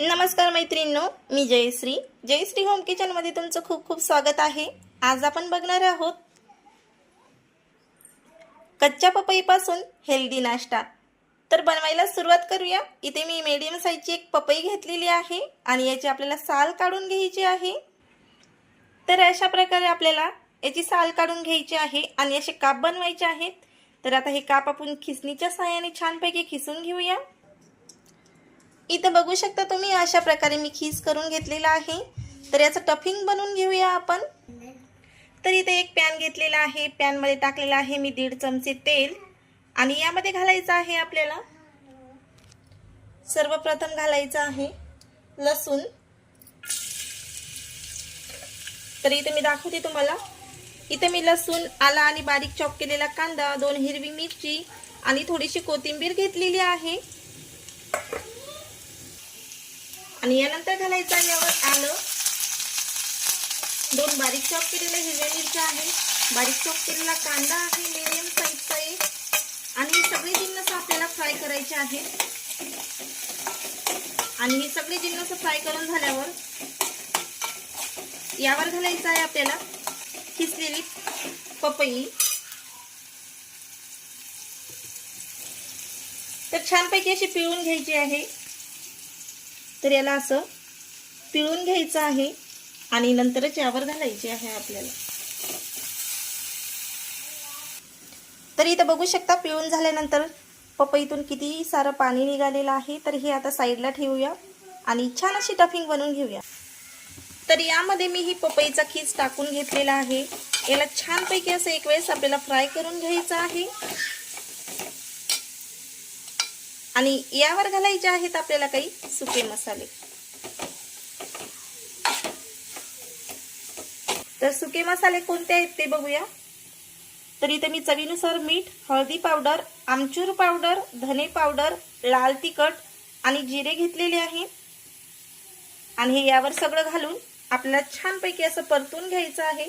नमस्कार मैत्रिणींनो मी जयश्री. जयश्री होम किचनमध्ये तुमचं खूप खूप स्वागत आहे. आज आपण बघणार आहोत कच्च्या पपईपासून हेल्दी नाश्ता. तर बनवायला सुरुवात करूया. इथे मी मीडियम साईजची एक पपई घेतलेली आहे आणि याची आपल्याला साल काढून घ्यायची आहे. तर अशा प्रकारे आपल्याला याची साल काढून घ्यायची आहे आणि असे काप बनवायचे आहेत. तर आता हे काप आपण खिसणीच्या सहाय्याने छानपैकी खिसून घेऊया. इथं बघू शकता तुम्ही अशा प्रकारे मी खीस करून घेतलेला आहे. तर याचं टफिंग बनवून घेऊया आपण. तर इथे एक पॅन घेतलेला आहे. पॅनमध्ये टाकलेलं आहे मी दीड चमचे तेल. आणि यामध्ये घालायचं आहे आपल्याला. सर्वप्रथम घालायचं आहे लसूण. तर इथे मी दाखवते तुम्हाला. इथे मी लसूण आला आणि बारीक चॉप केलेला कांदा दोन हिरवी मिरची आणि थोडीशी कोथिंबीर घेतलेली आहे. आणि यानंतर घालायचं आहे यावर आलं. दोन बारीक चॉप केलेल्या हिरव्या मिरच्या आहे. बारीक चॉप केलेला कांदा आहे मिडियम साईजचा एक. आणि हे सगळे जिन्नस आपल्याला फ्राय करायचे आहे. आणि हे सगळे जिन्नस फ्राय करून झाल्यावर यावर घालायचं आहे आपल्याला खिसलेली पपई. तर छानपैकी अशी पिळून घ्यायची आहे. तर याला असं पिळून घ्यायचं आहे आणि नंतरच यावर घालायची आहे आपल्याला. तर इथं बघू शकता पिळून झाल्यानंतर पपईतून किती सारं पाणी निघालेलं आहे. तर हे आता साईडला ठेवूया आणि छान अशी टफिंग बनवून घेऊया. तर यामध्ये मी ही पपईचा खीस टाकून घेतलेला आहे. याला छानपैकी असं एक वेळेस आपल्याला फ्राय करून घ्यायचं आहे. आणि यावर घालायचे आहेत आपल्याला काही सुके मसाले. तर सुके मसाले कोणते आहेत ते बघूया. तर इथे मी चवीनुसार मीठ हळदी पावडर आमचूर पावडर धने पावडर लाल तिखट आणि जिरे घेतलेले आहे. आणि हे यावर सगळं घालून आपल्याला छानपैकी असं परतून घ्यायचं आहे.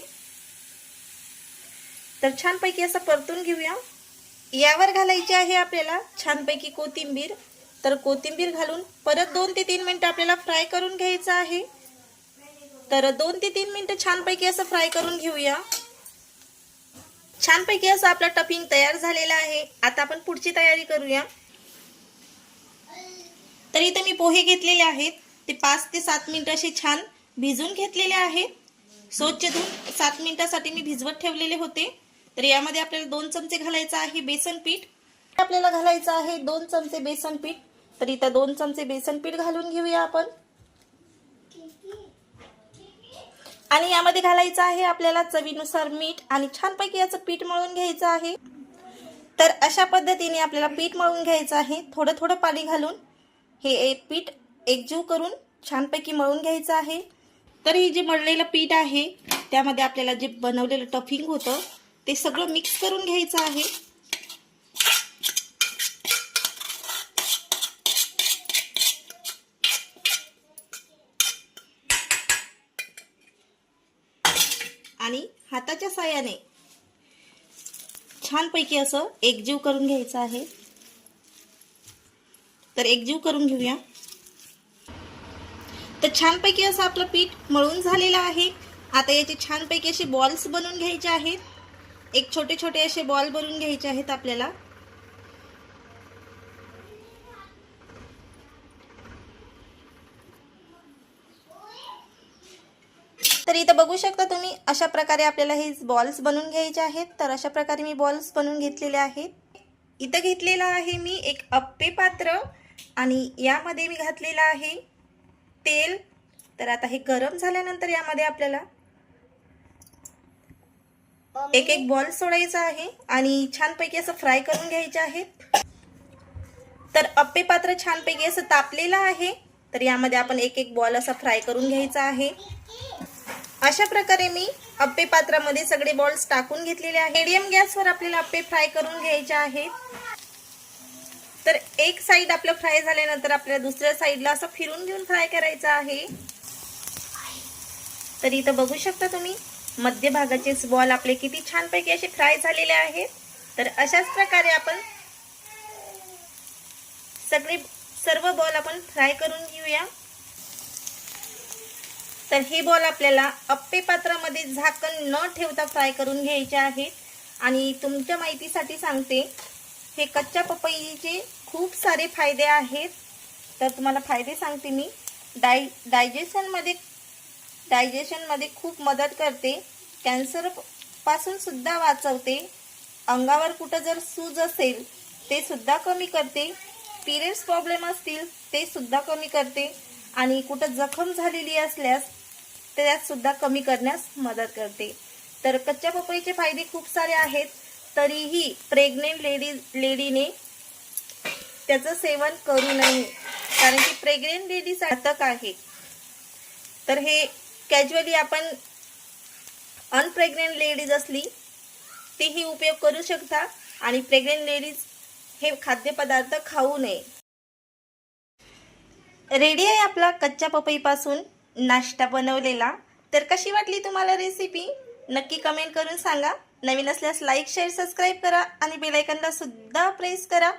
तर छानपैकी असं परतून घेऊया. यावर घालायची आहे आपल्याला छानपैकी कोथिंबीर. तर कोथिंबीर घालून परत दोन ते तीन मिनटं आपल्याला फ्राय करून घ्यायचं आहे. तर दोन ते तीन मिनटं छानपैकी असं फ्राय करून घेऊया. छानपैकी असं आपलं टफिंग तयार झालेलं आहे. आता आपण पुढची तयारी करूया. तर इथे मी पोहे घेतलेले आहेत. ते पाच ते सात मिनटं असे छान भिजून घेतलेले आहेत. स्वच्छ धुवून सात मिनिटासाठी मी भिजवत ठेवलेले होते. तर यामध्ये आपल्याला दोन चमचे घालायचं आहे बेसन पीठ. आपल्याला घालायचं आहे दोन चमचे बेसन पीठ. तर इथं दोन चमचे बेसन पीठ घालून घेऊया आपण. आणि यामध्ये घालायचं आहे आपल्याला चवीनुसार मीठ आणि छानपैकी याचं पीठ मळून घ्यायचं आहे. तर अशा पद्धतीने आपल्याला पीठ मळून घ्यायचं आहे. थोडं थोडं पाणी घालून हे एक पीठ एकजीव करून छानपैकी मळून घ्यायचं आहे. तर हे जे मळलेलं पीठ आहे त्यामध्ये आपल्याला जे बनवलेलं टफिंग होतं ते सगळं मिक्स करून घ्यायचं आहे. आणि हाताच्या साह्याने छानपैकी असं एकजीव करून घ्यायचं आहे. तर एकजीव करून घेऊया. तर छानपैकी असं आपलं पीठ मळून झालेलं आहे. आता याचे छानपैकी असे बॉल्स बनवून घ्यायचे आहेत. एक छोटे छोटे असे बॉल बनवून घ्यायचे आहेत आपल्याला. तर इथं बघू शकता तुम्ही अशा प्रकारे आपल्याला हे बॉल्स बनवून घ्यायचे आहेत. तर अशा प्रकारे मी बॉल्स बनवून घेतलेले आहेत. इथं घेतलेला आहे मी एक अप्पे पात्र आणि यामध्ये मी घातलेलं आहे तेल. तर आता हे गरम झाल्यानंतर यामध्ये आपल्याला एक एक बॉल सोडायचा आहे आणि छानपैकी असं फ्राय करून घ्यायचे आहेत. तर अप्पे पात्र छानपैकी असं तापलेलं आहे. तर यामध्ये आपण एक एक बॉल असा फ्राय करून घ्यायचा आहे. अशा प्रकारे मी अप्पे पात्रामध्ये सगळे बॉल्स टाकून घेतलेले आहे मिडियम गॅसवर आपल्याला अप्पे फ्राय करून घ्यायचे आहेत. तर एक साईड आपलं फ्राय झाल्यानंतर आपल्याला दुसऱ्या साईडला असं फिरून घेऊन फ्राय करायचं आहे. तर इथं बघू शकता तुम्ही. मध्यभागाचे बॉल आपले किती छानपैकी असे फ्राय झालेले आहेत. तर अशाच प्रकारे आपण सगळे सर्व बॉल आपण फ्राय करून घेऊया. तर हे बॉल आपल्याला अप्पे पात्रामध्ये झाकण न ठेवता फ्राय करून घ्यायचे आहेत आणि तुमच्या माहितीसाठी सांगते हे कच्च्या पपईचे खूप सारे फायदे आहेत. तर तुम्हाला फायदे सांगते मी. डाय डायजेशनमध्ये डायजेशनमध्ये खूप मदत करते. कॅन्सरपासून सुद्धा वाचवते. अंगावर कुठं जर सूज असेल ते सुद्धा कमी करते. पिरियड्स प्रॉब्लेम असतील ते सुद्धा कमी करते. आणि कुठं जखम झालेली असल्यास त्यात सुद्धा कमी करण्यास मदत करते. तर कच्च्या पपईचे फायदे खूप सारे आहेत. तरीही प्रेग्नेंट लेडी लेडीने त्याचं सेवन करू नये. कारण की प्रेग्नेंट लेडी घातक आहे. तर हे कॅज्युअली आपण अनप्रेग्नेंट लेडीज असली तेही उपयोग करू शकता. आणि प्रेग्नेंट लेडीज हे खाद्यपदार्थ खाऊ नये. रेडी आहे आपला कच्च्या पपईपासून नाश्ता बनवलेला. तर कशी वाटली तुम्हाला रेसिपी नक्की कमेंट करून सांगा. नवीन असल्यास लाईक शेअर सबस्क्राईब करा आणि बेलायकनला सुद्धा प्रेस करा.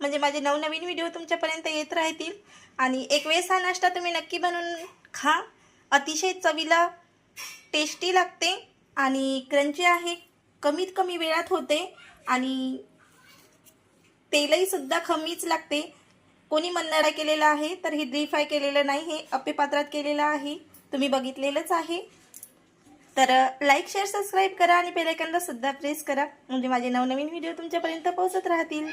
म्हणजे माझे नवनवीन व्हिडिओ तुमच्यापर्यंत येत राहतील. आणि एक वेळेस हा नाश्ता तुम्ही नक्की बनवून खा. अतिशय चवीला टेस्टी लागते आणि क्रंची आहे कमीत कमी वेळात होते आणि तेलही सुद्धा कमीच लागते. कोणी मन्नाडा केलेला आहे तर हे ड्रीफ्राय केलेलं नाही हे अप्पे पात्रात केलेलं आहे. तुम्ही बघितलेलंच आहे. तर लाईक शेअर सबस्क्राईब करा आणि बेलायकनला सुद्धा प्रेस करा. म्हणजे माझे नवनवीन व्हिडिओ तुमच्यापर्यंत पोहोचत राहतील.